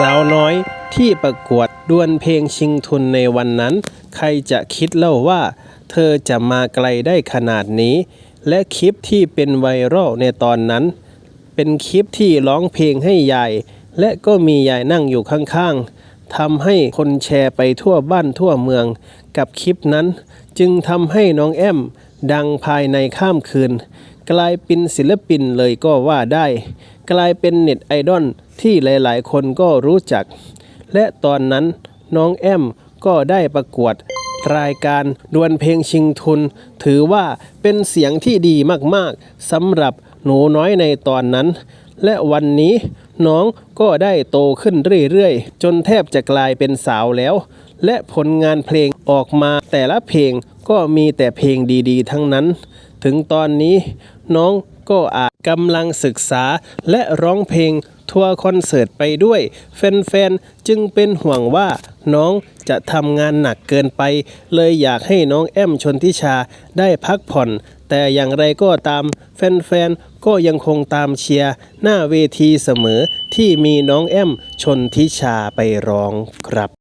สาวน้อยที่ประกวดดวลเพลงชิงทุนในวันนั้น ใครจะคิดเล่าว่า เธอจะมาไกลได้ขนาดนี้ และคลิปที่เป็นไวรัลในตอนนั้น เป็นคลิปที่ร้องเพลงให้ยาย และก็มียายนั่งอยู่ข้างๆทำให้คนแชร์ไปทั่วบ้านทั่วเมือง กับคลิปนั้น จึงทำให้น้องแอม ดังภายในข้ามคืน กลายเป็นศิลปินเลยก็ว่าได้ กลายเป็นเน็ตไอดอล ที่หลายๆ คนก็รู้จัก และตอนนั้นน้องแอมก็ได้ประกวดรายการดวลเพลงชิงทุน ถือว่าเป็นเสียงที่ดีมากๆสำหรับหนูน้อยในตอนนั้น และวันนี้น้องก็ได้โตขึ้นเรื่อยๆ จนแทบจะกลายเป็นสาวแล้ว และผลงานเพลงออกมาแต่ละเพลงก็มีแต่เพลงดีๆ ทั้งนั้น ถึงตอนนี้น้องก็อาจกำลังศึกษาและร้องเพลง ทัวร์คอนเสิร์ตไปด้วย แฟนๆ จึงเป็นห่วงว่าน้องจะทำงานหนักเกินไป เลยอยากให้น้องแอมชนทิชาได้พักผ่อน แต่อย่างไรก็ตาม แฟนๆ ก็ยังคงตามเชียร์หน้าเวทีเสมอที่มีน้องแอมชนทิชาไปร้องครับ